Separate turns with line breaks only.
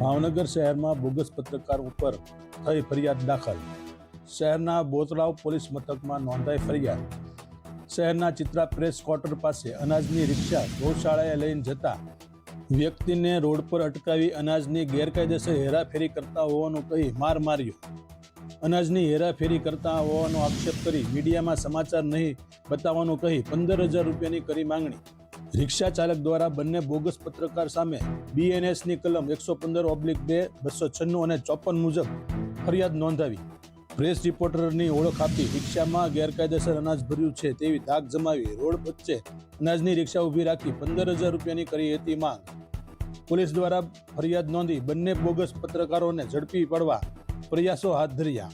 ભાવનગર શહેરમાં બોગસ પત્રકાર ઉપર થઈ ફરિયાદ દાખલ. શહેરના બોતરાવ પોલીસ મથકમાં નોંધાઈ ફરિયાદ. શહેરના ચિત્રા પ્રેસ ક્વાર્ટર પાસે અનાજની રિક્ષા ગૌશાળાએ લઈને જતા વ્યક્તિને રોડ પર અટકાવી અનાજની ગેરકાયદેસર હેરાફેરી કરતા હોવાનું કહી માર માર્યો. અનાજની હેરાફેરી કરતા હોવાનો આક્ષેપ કરી મીડિયામાં સમાચાર નહીં બતાવવાનું કહી પંદર હજાર રૂપિયાની કરી માંગણી. રિક્ષા ચાલક દ્વારા બંને બોગસ પત્રકાર સામે બીએનએસની કલમ એકસો પંદર ઓબ્લિક બે બસો છન્નું અને ચોપન મુજબ ફરિયાદ નોંધાવી. પ્રેસ રિપોર્ટરની ઓળખ આપી રિક્ષામાં ગેરકાયદેસર અનાજ ભર્યું છે તેવી ધાક જમાવી રોડ વચ્ચે અનાજની રિક્ષા ઊભી રાખી પંદર હજાર રૂપિયાની કરી હતી માંગ. પોલીસ દ્વારા ફરિયાદ નોંધી બંને બોગસ પત્રકારોને ઝડપી પડવા પ્રયાસો હાથ ધર્યા.